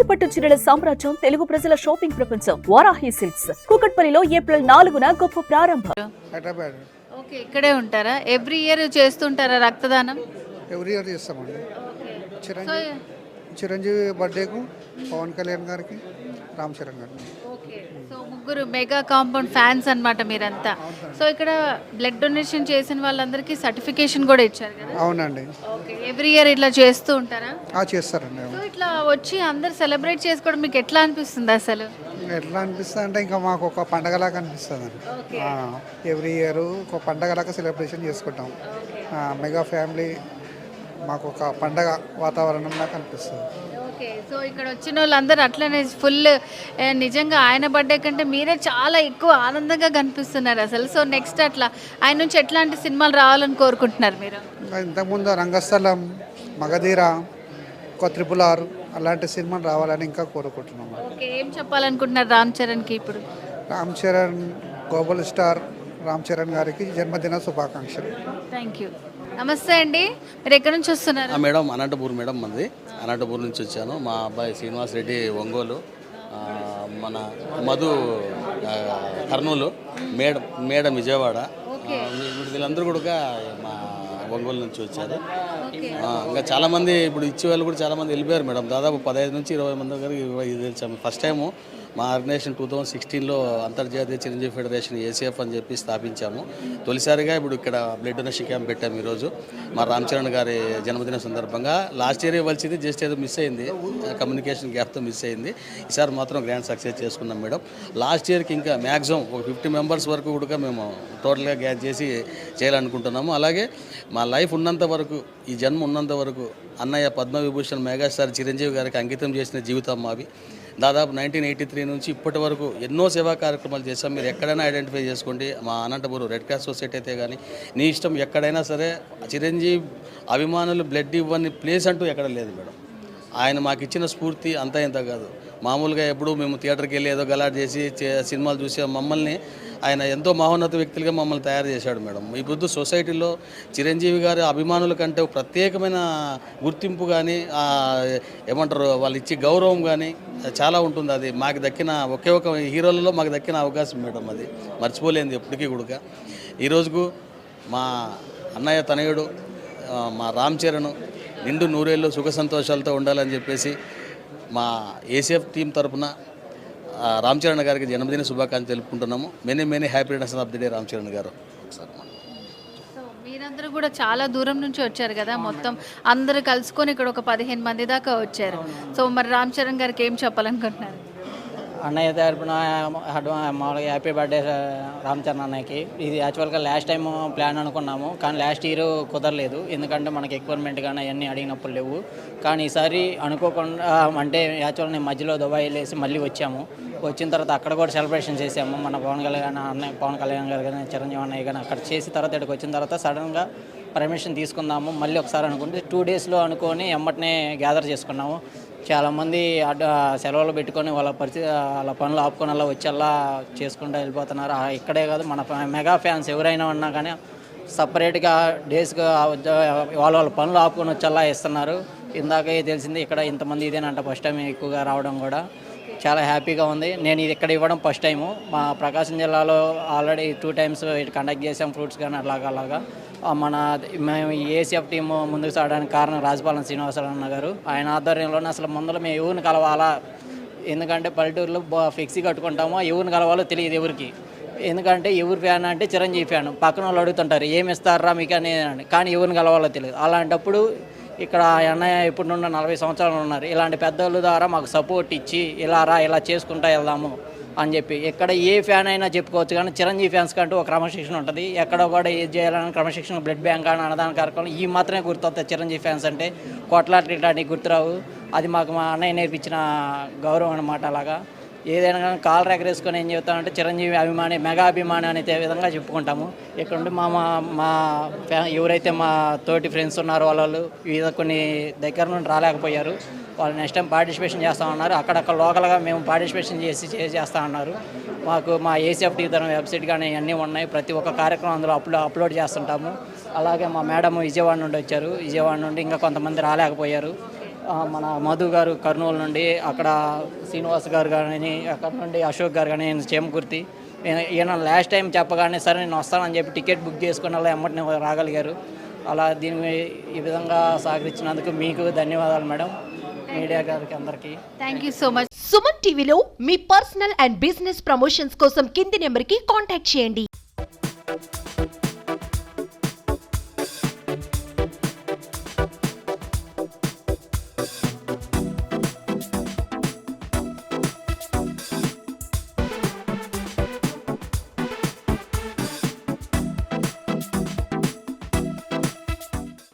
కంచిపట్టు చీరల సామ్రాజ్యం తెలుగు ప్రజల షాపింగ్ ప్రపంచం వారాహి సిల్క్స్. కూకట్పల్లిలో ఏప్రిల్ నాలుగున గొప్ప ప్రారంభం. హైదరాబాద్. ఓకే ఇక్కడే ఉంటారా? ఎవ్రీ ఇయర్ చేస్తుంటారా రక్తదానం? ఎవ్రీ ఇయర్ చేస్తామండి. చిరంజీవి చిరంజీవి బర్త్డేకు పవన్ కళ్యాణ్ గారికి రామ్ చరణ్ గారికి. సో ముగ్గురు మెగా కాంపౌండ్ ఫ్యాన్స్ అన్నమాట మీరంతా. సో ఇక్కడ బ్లడ్ డొనేషన్ చేసిన వాళ్ళందరికీ సర్టిఫికేషన్ కూడా ఇచ్చారు కదా? అవునండి. ఓకే. ఎవ్రీ ఇయర్ ఇట్లా చేస్తూ ఉంటారా? ఆ చేస్తారండి సో ఇట్లా వచ్చి అందరు సెలబ్రేట్ చేసుకోవడం మీకు ఎట్లా అనిపిస్తుంది అసలు? ఎట్లా అనిపిస్తుంది అంటే ఇంకా మాకు ఒక పండగలాగా అనిపిస్తుంది అండి ఎవ్రీ ఇయర్ ఒక పండగలాగా సెలబ్రేషన్ చేసుకుంటాం. ఆ, మెగా ఫ్యామిలీ మాకు ఒక పండగ వాతావరణం లాగా అనిపిస్తుంది. ఓకే సో ఇక్కడ వచ్చిన వాళ్ళందరూ అట్లనే ఫుల్ నిజంగా ఆయన బర్త్డే కంటే మీరే చాలా ఎక్కువ ఆనందంగా కనిపిస్తున్నారు అసలు. సో నెక్స్ట్ అట్లా ఆయన నుంచి ఎట్లాంటి సినిమాలు రావాలని కోరుకుంటున్నారు మీరు? ఇంతకుముందు రంగస్థలం మగధీర ఒక త్రిపుల్ ఆర్ అలాంటి సినిమాలు రావాలని ఇంకా కోరుకుంటున్నాము. ఓకే ఏం చెప్పాలనుకుంటున్నారు రామ్ చరణ్కి ఇప్పుడు? రామ్ చరణ్ గ్లోబల్ స్టార్ రామ్ చరణ్ గారికి జన్మదిన శుభాకాంక్షలు. థ్యాంక్ యూ నమస్తే అండి. మీరు ఎక్కడి నుంచి వస్తున్నారు? మేడం అనంతపూర్ మేడం మంది. అనంతపూర్ నుంచి వచ్చాను. మా అబ్బాయి శ్రీనివాస్ రెడ్డి ఒంగోలు. మన Madhu Kurnool. Madam madam Vijayawada. వీళ్ళందరూ కూడా మా ఒంగోలు నుంచి వచ్చారు. ఇంకా చాలామంది ఇప్పుడు ఇచ్చే వాళ్ళు కూడా చాలామంది వెళ్ళిపోయారు మేడం. దాదాపు పదహైదు నుంచి ఇరవై మంది దగ్గరికి ఇది తెలిసాము ఫస్ట్ టైము. మా ఆర్గనైజేషన్ టూ థౌజండ్ సిక్స్టీన్లో అంతర్జాతీయ చిరంజీవి ఫెడరేషన్ ఏసీఎఫ్ అని చెప్పి స్థాపించాము. తొలిసారిగా ఇప్పుడు ఇక్కడ బ్లడ్ డొనేషన్ క్యాంప్ పెట్టాము ఈరోజు. మా రామ్ చరణ్ గారి జన్మదిన సందర్భంగా. లాస్ట్ ఇయర్ ఇవ్వాల్సింది జస్ట్ ఏదో మిస్ అయింది. కమ్యూనికేషన్ గ్యాప్తో మిస్ అయింది. ఈసారి మాత్రం గ్రాండ్ సక్సెస్ చేసుకున్నాం మేడం. లాస్ట్ ఇయర్కి ఇంకా మ్యాక్సిమం ఒక ఫిఫ్టీ మెంబర్స్ వరకు కూడా మేము టోటల్గా గ్యాస్ చేసి చేయాలనుకుంటున్నాము. అలాగే మా లైఫ్ ఉన్నంత వరకు ఈ జన్మ ఉన్నంత వరకు అన్నయ్య పద్మవిభూషణ్ మెగాస్టార్ చిరంజీవి గారికి అంకితం చేసిన జీవితం మావి. దాదాపు నైన్టీన్ ఎయిటీ త్రీ నుంచి ఇప్పటి వరకు ఎన్నో సేవా కార్యక్రమాలు చేస్తాం మీరు ఎక్కడైనా ఐడెంటిఫై చేసుకోండి. మా అనంతపురం రెడ్ క్రాస్ సొసైటీ అయితే కానీ నీ ఇష్టం ఎక్కడైనా సరే చిరంజీవి అభిమానులు బ్లడ్ ఇవ్వని ప్లేస్ అంటూ ఎక్కడ లేదు మేడం. ఆయన మాకు ఇచ్చిన స్ఫూర్తి అంతా ఇంత కాదు. మామూలుగా ఎప్పుడు మేము థియేటర్కి వెళ్ళి ఏదో గలాట్ చేసి చే- సినిమాలు చూసే మమ్మల్ని ఆయన ఎంతో మహోన్నత వ్యక్తులుగా మమ్మల్ని తయారు చేశాడు మేడం. ఈ పొద్దు సొసైటీలో చిరంజీవి గారి అభిమానుల కంటే ప్రత్యేకమైన గుర్తింపు కానీ ఏమంటారు వాళ్ళు ఇచ్చే గౌరవం కానీ చాలా ఉంటుంది. అది మాకు దక్కిన ఒకే ఒక హీరోలలో మాకు దక్కిన అవకాశం మేడం అది. మర్చిపోలేంది ఎప్పటికీ కూడా ఈరోజుకు మా అన్నయ్య తనయుడు మా రామ్ చరణ్ నిండు నూరేళ్ళు సుఖ సంతోషాలతో ఉండాలని చెప్పేసి మా ఏసీఎఫ్ టీం తరపున ఆ, రామ్ చరణ్ గారికి జన్మదిన శుభాకాంక్షలు తెలుపుకుంటున్నాము. Many many happy returns of the day Ram Charan గారు. ఒకసారి మీరందరూ కూడా చాలా దూరం నుంచి వచ్చారు కదా మొత్తం. అందరూ కలుసుకొని ఇక్కడ ఒక పదిహేను మంది దాకా వచ్చారు. సో మరి రామ్ చరణ్ గారికి ఏం చెప్పాలనుకుంటున్నారు? అన్నయ్య తరపున మామూలుగా హ్యాపీ బర్త్డే రామ్ చరణ్ అన్నయ్యకి. ఇది యాక్చువల్గా లాస్ట్ టైం ప్లాన్ అనుకున్నాము కానీ లాస్ట్ ఇయర్ కుదరలేదు. ఎందుకంటే మనకి ఎక్విప్మెంట్ కానీ అవన్నీ అడిగినప్పుడు లేవు. కానీ ఈసారి అనుకోకుండా అంటే యాక్చువల్ నేను మధ్యలో దుబాయ్ వెళ్ళేసి మళ్ళీ వచ్చాము. వచ్చిన తర్వాత అక్కడ కూడా సెలబ్రేషన్ చేసాము. మన పవన్ కళ్యాణ్ అన్నయ్య పవన్ కళ్యాణ్ గారు కానీ చిరంజీవి అన్నయ్య కానీ అక్కడ చేసిన తర్వాత ఇక్కడికి వచ్చిన తర్వాత సడన్గా పర్మిషన్ తీసుకుందాము మళ్ళీ ఒకసారి అనుకుంటే టూ డేస్లో అనుకొని ఎమ్మటనే గ్యాదర్ చేసుకున్నాము. చాలామంది అడ్డ సెలవులు పెట్టుకొని వాళ్ళ పరిస్థితి వాళ్ళ పనులు ఆపుకొని అలా వచ్చేలా చేసుకుంటూ వెళ్ళిపోతున్నారు. ఇక్కడే కాదు మన మెగా ఫ్యాన్స్ ఎవరైనా ఉన్నా కానీ సపరేట్గా డేస్గా వాళ్ళ వాళ్ళ పనులు ఆపుకొని వచ్చేలా ఇస్తున్నారు ఇందాకే తెలిసింది ఇక్కడ ఇంతమంది ఇదేనంట ఫస్ట్ టైం ఎక్కువగా రావడం కూడా. చాలా హ్యాపీగా ఉంది. నేను ఇది ఇక్కడ ఇవ్వడం ఫస్ట్ టైము. మా ప్రకాశం జిల్లాలో ఆల్రెడీ టూ టైమ్స్ కండక్ట్ చేసాం ఫ్రూట్స్ కానీ అలాగా అలాగా. మన మేము ఏసీఎఫ్ టీమ్ ముందుకు సాగడానికి కారణం రాజపాలెం శ్రీనివాసరావు అన్న గారు. ఆయన ఆధ్వర్యంలోనే అసలు ముందులో మేము ఎవరిని కలవాలా? ఎందుకంటే పల్లెటూరులో బా- కట్టుకుంటామో ఎవరిని కలవాలో తెలియదు ఎవరికి. ఎందుకంటే ఎవరు ఫ్యాన్ అంటే చిరంజీవి ఫ్యాన్. పక్కన వాళ్ళు అడుగుతుంటారు ఏమి ఇస్తారా మీకు? అని అని. కానీ ఎవరిని కలవాలో తెలియదు. అలాంటప్పుడు ఇక్కడ అన్నయ్య ఇప్పుడు నుండి నలభై సంవత్సరాలు ఉన్నారు. ఇలాంటి పెద్దోళ్ళ ద్వారా మాకు సపోర్ట్ ఇచ్చి ఇలా రా ఇలా చేసుకుంటా వెళ్దాము. అని చెప్పి. ఎక్కడ ఏ ఫ్యాన్ అయినా చెప్పుకోవచ్చు కానీ చిరంజీవి ఫ్యాన్స్ కంటూ ఒక క్రమశిక్షణ ఉంటుంది. ఎక్కడ కూడా ఏది చేయాలని క్రమశిక్షణ బ్లడ్ బ్యాంక్ అని అన్నదాన కార్యక్రమం ఈ మాత్రమే గుర్తొస్తాయి చిరంజీవి ఫ్యాన్స్ అంటే. కొట్లాటడానికి గుర్తురావు. అది మాకు మా అన్నయ్య నేర్పించిన గౌరవం అనమాట అలాగా. ఏదైనా కానీ కాలు ఎగరేసుకొని ఏం చెప్తామంటే చిరంజీవి అభిమాని మెగా అభిమాని అనే విధంగా చెప్పుకుంటాము. ఇక్కడ ఉండి మా మా ఫ్యా ఎవరైతే మా తోటి ఫ్రెండ్స్ ఉన్నారో వాళ్ళు వివిధ కొన్ని దగ్గర నుండి రాలేకపోయారు. వాళ్ళు నెక్స్ట్ టైం పార్టిసిపేషన్ చేస్తా ఉన్నారు. అక్కడక్కడ లోకల్గా మేము పార్టిసిపేషన్ చేసి చేస్తా ఉన్నారు. మాకు మా ఏసీఎఫ్టీ తన వెబ్సైట్ కానీ అన్నీ ఉన్నాయి. ప్రతి ఒక్క కార్యక్రమం అందులో అప్లో అప్లోడ్ చేస్తుంటాము. అలాగే మా మేడం విజయవాడ నుండి వచ్చారు. విజయవాడ నుండి ఇంకా కొంతమంది రాలేకపోయారు. మన మధు గారు కర్నూలు నుండి అక్కడ శ్రీనివాస్ గారు కానీ అక్కడ నుండి అశోక్ గారు కానీ నేను చేమకుర్తి. ఈయన- లాస్ట్ టైం చెప్పగానే సరే నేను వస్తానని చెప్పి టికెట్ బుక్ చేసుకున్న వాళ్ళు ఎమ్మటిని రాగలిగారు. అలా దీని ఈ విధంగా సహకరించినందుకు మీకు ధన్యవాదాలు మేడం. మీడియా గారికి అందరికీ. Thank you so much Suman టీవీలో మీ పర్సనల్ అండ్ బిజినెస్ ప్రమోషన్స్ కోసం కింది నెంబర్కి కాంటాక్ట్ చేయండి.